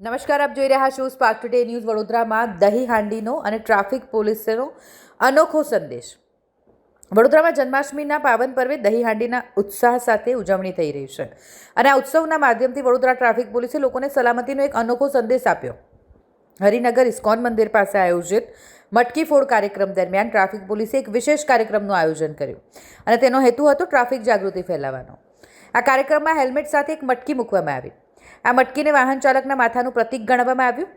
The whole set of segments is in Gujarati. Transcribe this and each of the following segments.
નમસ્કાર, આપ જોઈ રહ્યા છો સ્પાર્ક ટુડે ન્યૂઝ વડોદરામાં દહીં હાંડીનો અને ટ્રાફિક પોલીસનો અનોખો સંદેશ. વડોદરામાં જન્માષ્ટમીના પાવન પર્વે દહીં હાંડીના ઉત્સાહ સાથે ઉજવણી થઈ રહી છે અને આ ઉત્સવના માધ્યમથી વડોદરા ટ્રાફિક પોલીસે લોકોને સલામતીનો એક અનોખો સંદેશ આપ્યો. હરિનગર ઇસ્કોન મંદિર પાસે આયોજિત મટકી ફોડ કાર્યક્રમ દરમિયાન ટ્રાફિક પોલીસે એક વિશેષ કાર્યક્રમનું આયોજન કર્યું અને તેનો હેતુ હતો ટ્રાફિક જાગૃતિ ફેલાવવાનો. આ કાર્યક્રમમાં હેલ્મેટ સાથે એક મટકી મૂકવામાં આવી. આ મટકીને વાહન ચાલકના માથાનું પ્રતીક ગણવામાં આવ્યું.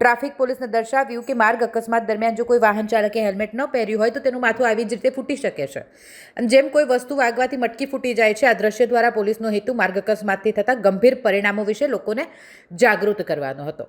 ટ્રાફિક પોલીસને દર્શાવ્યું કે માર્ગ અકસ્માત દરમિયાન જો કોઈ વાહન ચાલકે હેલ્મેટ ન પહેર્યું હોય તો તેનું માથું આવી જ રીતે ફૂટી શકે છે. અને જેમ કોઈ વસ્તુ વાગવાથી મટકી ફૂટી જાય છે, આ દ્રશ્ય દ્વારા પોલીસનો હેતુ માર્ગ અકસ્માતથી થતા ગંભીર પરિણામો વિશે લોકોને જાગૃત કરવાનો હતો.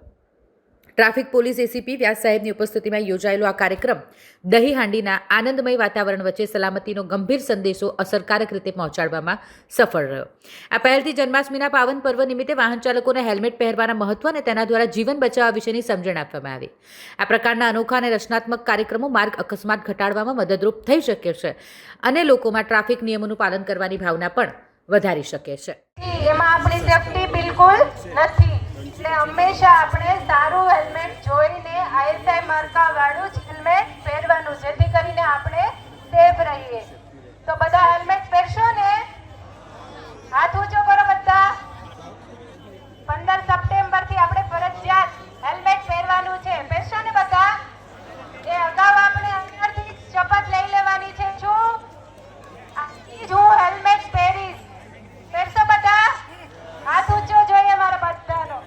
ટ્રાફિક પોલીસ એસીપી વ્યાસ સાહેબની ઉપસ્થિતિમાં યોજાયેલો આ કાર્યક્રમ દહીહાંડીના આનંદમય વાતાવરણ વચ્ચે સલામતીનો ગંભીર સંદેશો અસરકારક રીતે પહોંચાડવામાં સફળ રહ્યો. આ પહેલથી જન્માષ્ટમીના પાવન પર્વ નિમિત્તે વાહન ચાલકોને હેલ્મેટ પહેરવાના મહત્વ અને તેના દ્વારા જીવન બચાવવા વિશેની સમજણ આપવામાં આવી. આ પ્રકારના અનોખા અને રચનાત્મક કાર્યક્રમો માર્ગ અકસ્માત ઘટાડવામાં મદદરૂપ થઈ શકે છે અને લોકોમાં ટ્રાફિક નિયમોનું પાલન કરવાની ભાવના પણ વધારી શકે છે. એમાં આપણી સેફટી બિલકુલ નથી. એટલે હંમેશા આપણે સારું હેલ્મેટ જોઈને આઈએસઆઈ માર્કા વાળું જ હેલ્મેટ પહેરવાનું, જેથી કરીને આપણે સેફ રહીએ. તો બધા હેલ્મેટ પહેરશો ને? હાથ ઊંચો કરો બધા પંદર સપ્ટેમ્બરથી આપણે ફરજિયાત હેલ્મેટ પહેરવાનું છે પહેરશો ને બધા એ અગાઉ આપણે અંદરથી જ શપથ લઈ લેવાની છે શું આજથી જ હું હેલ્મેટ પહેરીશ પહેરશો બધા હાથ ઊંચો જોઈએ મારા બધાનો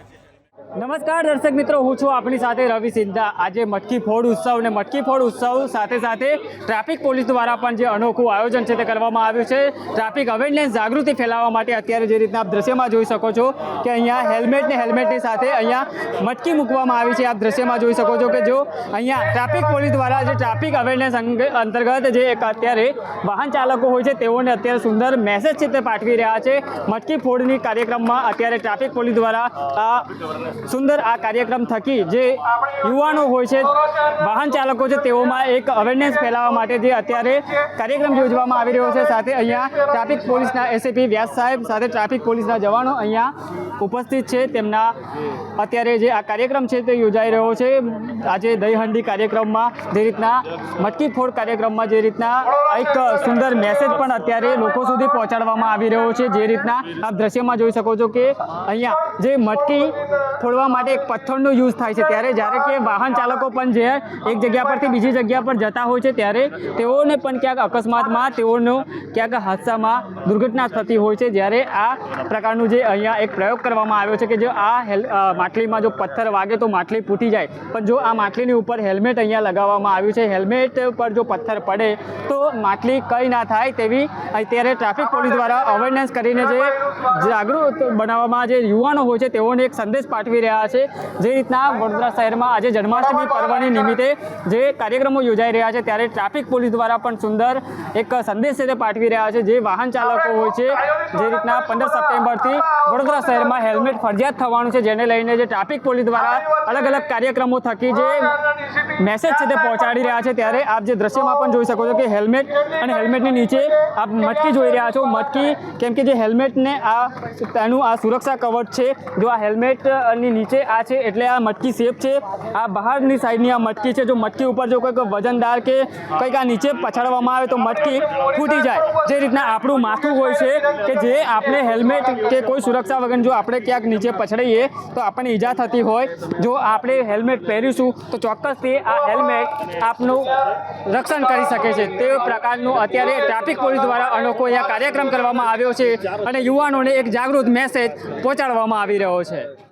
નમસ્કાર, દર્શક મિત્રો, હું છું આપણી સાથે રવિ સિંધા. આજે મટકી ફોડ ઉત્સવ અને મટકી ફોડ ઉત્સવ સાથે સાથે ટ્રાફિક પોલીસ દ્વારા પણ જે અનોખું આયોજન છે તે કરવામાં આવ્યું છે. ટ્રાફિક અવેરનેસ જાગૃતિ ફેલાવવા માટે અત્યારે જે રીતના આપ દ્રશ્યમાં જોઈ શકો છો કે અહીંયા હેલ્મેટ ને હેલ્મેટની સાથે અહીંયા મટકી મૂકવામાં આવી છે. આપ દ્રશ્યમાં જોઈ શકો છો કે જો અહીંયા ટ્રાફિક પોલીસ દ્વારા જે ટ્રાફિક અવેરનેસ અંતર્ગત જે એક અત્યારે વાહન ચાલકો હોય છે, તેઓને અત્યારે સુંદર મેસેજ છે તે પાઠવી રહ્યા છે. મટકી ફોડની કાર્યક્રમમાં અત્યારે ટ્રાફિક પોલીસ દ્વારા સુંદર આ કાર્યક્રમ થકી જે યુવાનો હોય છે, વાહન ચાલકો છે, તેઓમાં એક અવેરનેસ ફેલાવવા માટે જે અત્યારે કાર્યક્રમ યોજવામાં આવી રહ્યો છે. સાથે અહીંયા ટ્રાફિક પોલીસના એસએપી વ્યાસ સાહેબ, સાથે ટ્રાફિક પોલીસના જવાનો અહીંયા ઉપસ્થિત છે તેમના અત્યારે જે આ કાર્યક્રમ છે તે યોજાઈ રહ્યો છે. આજે દહીહંડી કાર્યક્રમમાં જે રીતના મટકી ફોડ કાર્યક્રમમાં જે રીતના એક સુંદર મેસેજ પણ અત્યારે લોકો સુધી પહોંચાડવામાં આવી રહ્યો છે. જે રીતના આપ દ્રશ્યમાં જોઈ શકો છો કે અહીંયા જે મટકી ફોડવા માટે એક પથ્થરનો યુઝ થાય છે. ત્યારે જ્યારે કે વાહન ચાલકો પણ જે એક જગ્યા પરથી બીજી જગ્યા પર જતા હોય છે, ત્યારે તેઓને પણ ક્યાંક અકસ્માતમાં તેઓનો ક્યાંક હાદસામાં દુર્ઘટના થતી હોય છે. જ્યારે આ પ્રકારનું જે અહીંયા એક પ્રયોગ કરવામાં આવ્યો છે કે જો આ માટલીમાં જો પથ્થર વાગે તો માટલી ફૂટી જાય. પણ જો આ માટલીની ઉપર હેલ્મેટ અહીંયા લગાવવામાં આવ્યું છે, હેલ્મેટ પર જો પથ્થર પડે તો માટલી કંઈ ના થાય તેવી અત્યારે ટ્રાફિક પોલીસ દ્વારા અવેરનેસ કરીને જે જાગૃત બનાવવામાં જે યુવાનો હોય છે, તેઓને એક સંદેશ પાઠવી રહ્યા છે. જે રીતના વડોદરા શહેરમાં આજે જન્માષ્ટમી પર્વની નિમિત્તે જે કાર્યક્રમો યોજાઈ રહ્યા છે, ત્યારે ટ્રાફિક પોલીસ દ્વારા પણ સુંદર એક સંદેશ છે પાઠવી રહ્યા છે. જે વાહન ચાલકો હોય છે, જે રીતના પંદર સપ્ટેમ્બરથી વડોદરા શહેરમાં હેલ્મેટ ફરજિયાત થવાનું છે જેને લઈને જે ટ્રાફિક પોલીસ દ્વારા અલગ અલગ કાર્યક્રમો થકી જે મેસેજ છે તે પહોંચાડી રહ્યા છે ત્યારે આપ જે દ્રશ્યમાં પણ જોઈ શકો છો કે હેલ્મેટ અને હેલ્મેટની નીચે આપ મટકી જોઈ રહ્યા છો. મટકી, કેમ કે જે હેલ્મેટને આ, તેનું આ સુરક્ષા કવચ છે. જો આ હેલ્મેટની નીચે આ છે, એટલે આ મટકી સેફ છે. આ બહારની સાઈડની આ મટકી છે. જો મટકી ઉપર જો કંઈક વજનદાર કે કંઈક આ નીચે પછાડવામાં આવે તો મટકી ફૂટી જાય. જે રીતના આપણું માથું હોય છે કે જે આપણે હેલ્મેટ કે કોઈ સુરક્ષા વગર જો આપણે ક્યાંક નીચે પછડાઈએ તો આપણને ઈજા થતી હોય. જો આપણે હેલ્મેટ પહેરીશું તો ચોક્કસથી આ હેલ્મેટ આપનું રક્ષણ કરી શકે છે. તે પ્રકારનું અત્યારે ટ્રાફિક પોલીસ દ્વારા અનોખો અહીંયા કાર્યક્રમ કરવામાં આવ્યો છે અને યુવાનોને એક જાગૃત મેસેજ પહોંચાડવામાં આવી રહ્યો છે.